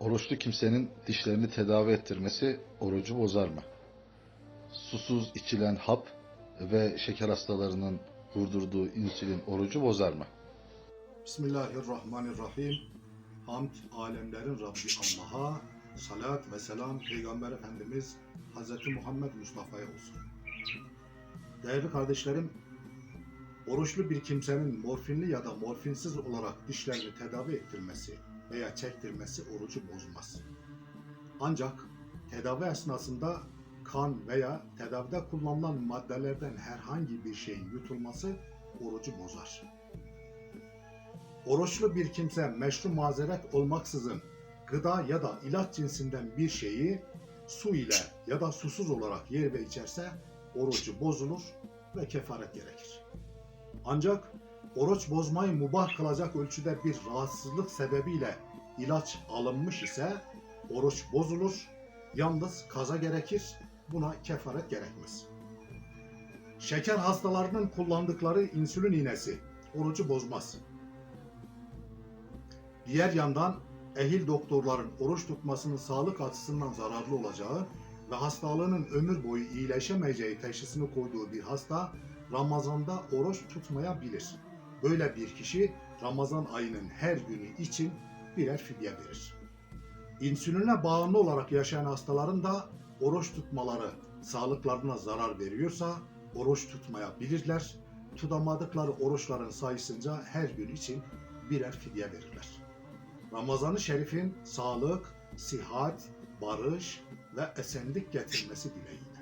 Oruçlu kimsenin dişlerini tedavi ettirmesi orucu bozar mı? Susuz içilen hap ve şeker hastalarının vurdurduğu insülin orucu bozar mı? Bismillahirrahmanirrahim. Hamd alemlerin Rabbi Allah'a, salat ve selam Peygamber Efendimiz Hz. Muhammed Mustafa'ya olsun. Değerli kardeşlerim, oruçlu bir kimsenin morfinli ya da morfinsiz olarak dişlerini tedavi ettirmesi veya çektirmesi orucu bozmaz. Ancak tedavi esnasında kan veya tedavide kullanılan maddelerden herhangi bir şeyin yutulması orucu bozar. Oruçlu bir kimse meşru mazeret olmaksızın gıda ya da ilaç cinsinden bir şeyi su ile ya da susuz olarak yer ve içerse orucu bozulur ve kefaret gerekir. Ancak oruç bozmayı mubah kılacak ölçüde bir rahatsızlık sebebiyle ilaç alınmış ise oruç bozulur, yalnız kaza gerekir, buna kefaret gerekmez. Şeker hastalarının kullandıkları insülin iğnesi orucu bozmaz. Diğer yandan ehil doktorların oruç tutmasının sağlık açısından zararlı olacağı ve hastalığının ömür boyu iyileşemeyeceği teşhisini koyduğu bir hasta Ramazan'da oruç tutmayabilir. Böyle bir kişi Ramazan ayının her günü için birer fidye verir. İnsüline bağımlı olarak yaşayan hastaların da oruç tutmaları sağlıklarına zarar veriyorsa oruç tutmayabilirler. Tutamadıkları oruçların sayısınca her gün için birer fidye verirler. Ramazan-ı Şerif'in sağlık, sihat, barış ve esenlik getirmesi dileğiyle.